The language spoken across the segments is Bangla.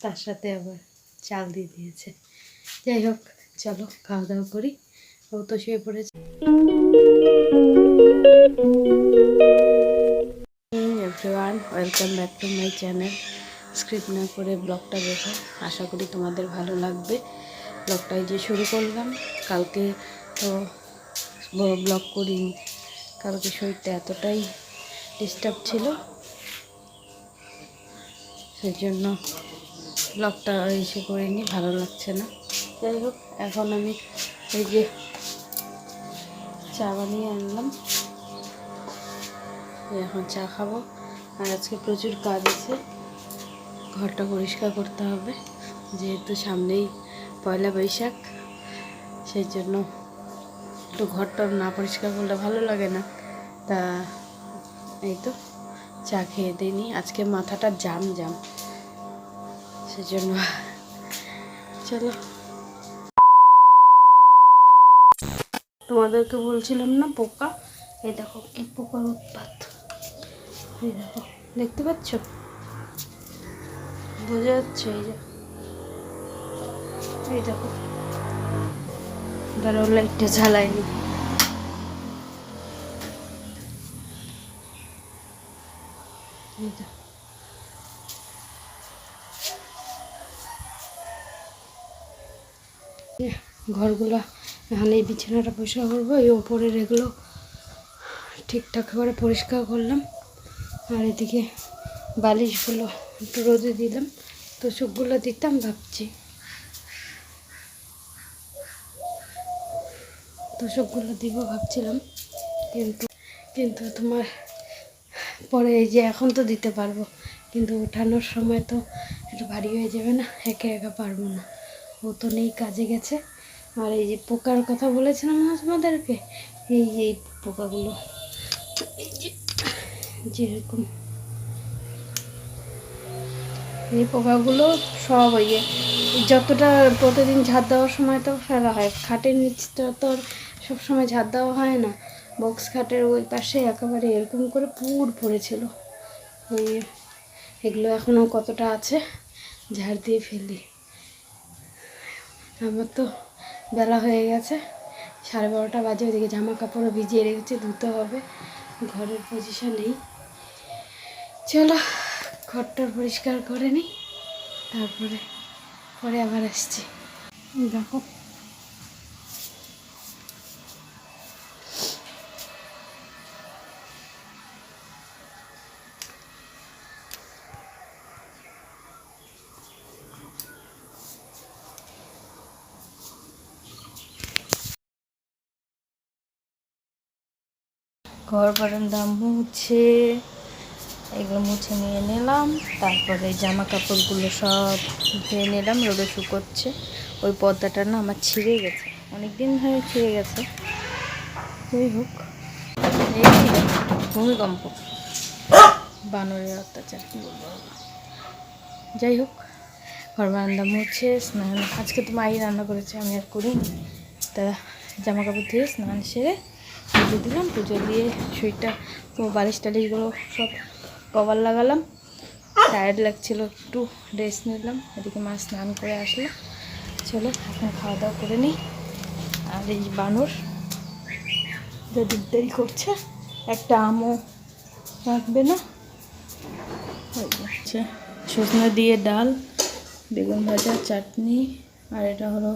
তার সাথে আবার চাল দিয়ে দিয়েছে। যাই হোক, চলো খাওয়া দাওয়া করি। ও তো শুয়ে পড়েছে। Welcome back to my channel script না করে ব্লগটা দেখো। আশা করি তোমাদের ভালো লাগবে। ব্লগটাই যে শুরু করলাম, কালকে তো ব্লগ করিনি। কালকে শরীরটা এতটাই ডিস্টার্ব ছিল। সেই জন্য ব্লগটা এসে করিনি, ভালো লাগছে না। যাই হোক, এখন আমি এই যে চা বানিয়ে আনলাম। এখন চা খাব। আর আজকে প্রচুর কাজ আছে। ঘরটা পরিষ্কার করতে হবে, যেহেতু সামনেই পয়লা বৈশাখ, সেই জন্য একটু ঘরটা না পরিষ্কার করলে ভালো লাগে না। তা এই তো, চা খেয়ে দিইনি আজকে মাথাটা জাম জাম। চলো। তোমাদেরকে বলছিলাম না, পোকা? এই দেখো কি পোকার উৎপাত। এই দেখো, দেখতে পাচ্ছ? বোঝা যাচ্ছে এই যে। এই দেখো। দাঁড়াও, লাইটটা জ্বালাইনি এই দেখো। ঘরগুলো, এখন এই বিছানাটা পরিষ্কার করব এই ওপরের এগুলো ঠিকঠাক করে পরিষ্কার করলাম। আর এদিকে বালিশগুলো একটু রোদে দিলাম, তো তোষকগুলো দিতাম ভাবছি। তো তোষকগুলো দিব ভাবছিলাম, কিন্তু কিন্তু তোমার পরে এই যে এখন তো দিতে পারব, কিন্তু ওঠানোর সময় তো একটু ভারী হয়ে যাবে না, একে একা পারব না। ও তো নেই কাজে গেছে। আর এই যে পোকার কথা বলেছিলাম না তোমাদেরকে? এই যে এই পোকাগুলো। এই যে, যেরকম। এই পোকাগুলো সব ওই যে, যতটা প্রতিদিন ঝাড় দেওয়ার সময় তো ফেলা হয়। খাটের নিচটা তো আর সবসময় ঝাড় দেওয়া হয় না। বক্স খাটের ওই পাশে একেবারে এরকম করে পুর পড়েছিল। ওই এগুলো এখনও কতটা আছে? ঝাড় দিয়ে ফেলি। আমার তো বেলা হয়ে গেছে। সাড়ে বারোটা বাজে, ওইদিকে জামা কাপড়ও ভিজিয়ে রেখেছে, ধুতে হবে। ঘরের পজিশন নেই। চলো, ঘরটা পরিষ্কার করে নিই। তারপরে, পরে আবার আসছি। দেখো। ঘর বারান্দা মুছে, এগুলো মুছে নিয়ে নিলাম। তারপরে জামা কাপড়গুলো সব ধুয়ে নিলাম, রোদে শুকোচ্ছে। ওই পর্দাটা না আমার ছিঁড়ে গেছে। অনেক দিন ধরে ছিঁড়ে গেছে। যাই হোক। এই ভূমিকম্প। বানরের অত্যাচার, কী বলব? যাই হোক, ঘর বারান্দা মুছে, স্নান আজকে তো মাই রান্না করেছে, আমি আর করিনি। তা জামা কাপড় ধুয়ে স্নান সেরে পুজো দিলাম, পুজো দিয়ে শরীরটা বালিশ টালিশগুলো সব কভার লাগালাম। টায়ার্ড লাগছিল, একটু রেস্ট নিলাম, এদিকে মা স্নান করে আসলো। চলো, এখন খাওয়া দাওয়া করে নিই। আর এই বানর দেরি দেরি করছে, একটা আমও রাখবে না। আচ্ছা সজনা দিয়ে ডাল, বেগুন ভাজা, চাটনি, আর এটা হলো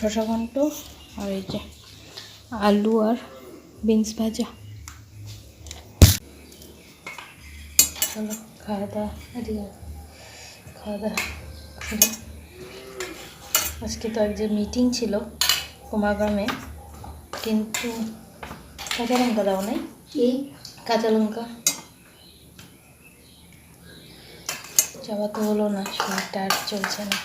শশা ঘন্ট, আর এই যে আলু আর বিনস ভাজা। চলো খাওয়া দাওয়া খাওয়া দাওয়া আজকে তো এক যে মিটিং ছিল কুমারগ্রামে কিন্তু কাঁচা লঙ্কা দাও নাই? এই কাঁচা লঙ্কা। যাওয়া তো হলো না শরীরটা আর চলছে না।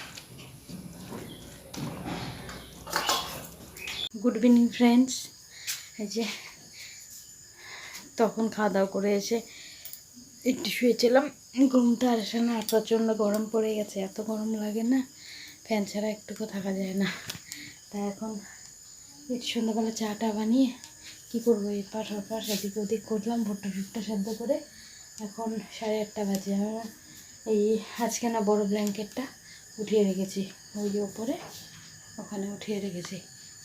গুড ইভিনিং ফ্রেন্ডস এই যে তখন খাওয়া দাওয়া করে এসে একটু শুয়েছিলাম। ঘুমটা আসে না, আর প্রচণ্ড গরম পড়ে গেছে, এত গরম লাগে না। ফ্যান ছাড়া একটুকু থাকা যায় না। তা এখন এই সন্ধ্যাবেলা চাটা বানিয়ে কী করব এই পাশ ওপাশ, এদিক ওদিক করলাম, ভুট্টা ফুট্টা সেদ্ধ করে। এখন সাড়ে আটটা বাজে, আমার এই আজকে না বড় ব্ল্যাঙ্কেটটা উঠিয়ে রেখেছি। ওই ওপরে, ওখানে উঠিয়ে রেখেছি।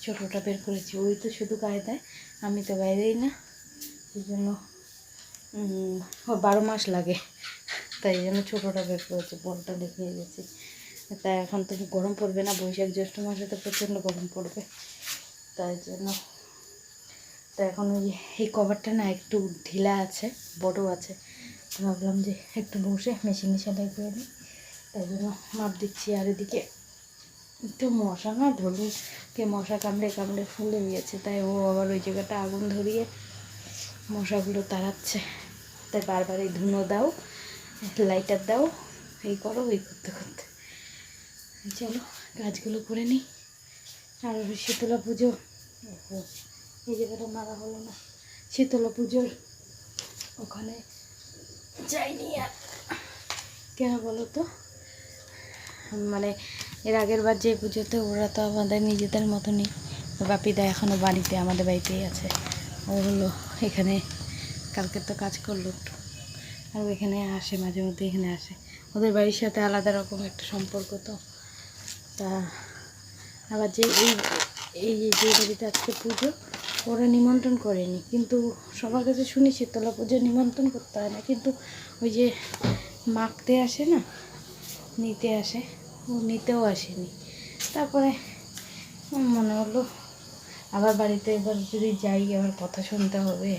ছোটোটা বের করেছি, ওই তো শুধু গায়ে দেয়, আমি তো গায়ে দিই না। এই জন্য বারো মাস লাগে, তাই জন্য ছোটোটা বের করেছি বড়টা দেখিয়ে গেছি। তাই এখন তো গরম পড়বে না, বৈশাখ জ্যৈষ্ঠ মাসে তো প্রচণ্ড গরম পড়বে, তাই জন্য। তা এখন ওই, এই কভারটা না একটু ঢিলা আছে, বড় আছে তো ভাবলাম যে একটু বসে মেশিনে সেলাই করে নিই, তাই জন্য মাপ দিচ্ছি আর এদিকে। একটু মশা না ধরুন কে মশা কামড়ে কামড়ে ফুলে গিয়েছে তাই ও আবার ওই জায়গাটা আগুন ধরিয়ে মশাগুলো তাড়াচ্ছে। তাই বারবার এই ধুনো দাও, লাইটার দাও, এই করো, এই করতে করতে। চলো, কাজগুলো করে নিই। আর ওই শীতলা পুজো এই জায়গাটা মারা হলো না। শীতলা পুজোর ওখানে যাইনি আর। কেন বলো তো? মানে এর আগের বার যে পুজোতে ওরা তো আমাদের নিজেদের মতনই। বাপিদা এখনও বাড়িতে, আমাদের বাড়িতেই আছে। ও হলো এখানে, কালকে তো কাজ করল। আর এখানে আসে, মাঝে মধ্যে এখানে আসে। ওদের বাড়ির সাথে আলাদা রকম একটা সম্পর্ক তো। তা আবার যে এই এই যে বাড়িতে আজকে পুজো, ওরা নিমন্ত্রণ করেনি। কিন্তু সবার কাছে শুনি শীতলা পুজো নিমন্ত্রণ করতে হয় না। কিন্তু ওই যে মাখতে আসে না, নিতে আসে। ও নিতেও আসেনি। তারপরে মনে হলো, আবার বাড়িতে এবার যদি যাই, আবার কথা শুনতে হবে।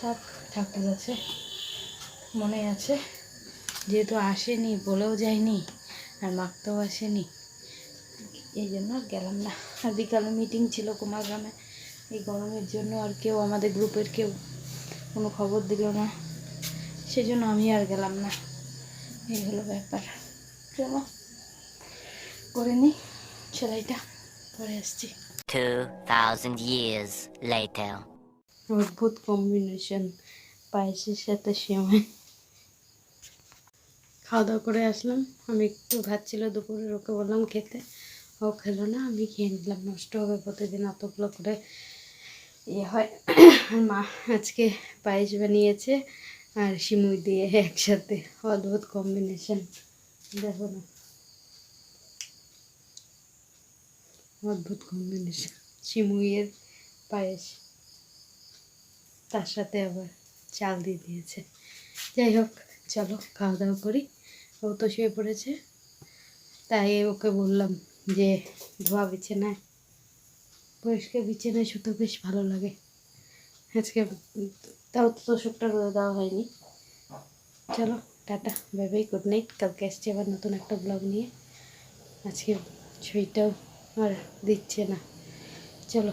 থাক ঠাকুর আছে মনে আছে, যেহেতু আসেনি বলেও যায়নি, আর মাখতেও আসেনি, এই জন্য আর গেলাম না। আর বিকালে মিটিং ছিল কুমারগ্রামে এই গরমের জন্য আর কেউ আমাদের গ্রুপের কেউ কোনো খবর দিল না। সেজন্য আমি আর গেলাম না। এই হলো ব্যাপার। চলো। করে নিই সেলাইটা পরে আসছি। 2,000 years later. অদ্ভুত কম্বিনেশন পায়েসের সাথে সেমাই। খাওয়া দাওয়া করে আসলাম। আমি একটু ভাত ছিল দুপুরে ওকে বললাম খেতে। ও খেলো না আমি খেয়ে নিলাম। নষ্ট হবে প্রতিদিন অতগুলো করে ইয়ে হয়। আর মা আজকে পায়েস বানিয়েছে আর সিমুই দিয়ে একসাথে। অদ্ভুত কম্বিনেশন দেখো না। অদ্ভুত কম্বিনেশন সিমুইয়ের পায়েস। তার সাথে আবার চাল দিয়ে দিয়েছে। যাই হোক, চলো খাওয়া দাওয়া করি। ও তো শুয়ে পড়েছে। তাই ওকে বললাম যে, ধোয়া বিছানায় পরিষ্কার বিছানায় শুতে বেশ ভালো লাগে। আজকে তাও তো তোষকটা রোদে দেওয়া হয়নি। চলো, টাটা ভেবেই গুড নাইট। কালকে আসছি আবার নতুন একটা ব্লগ নিয়ে। আজকে ছুঁইটাও আর দিচ্ছে না। চলো।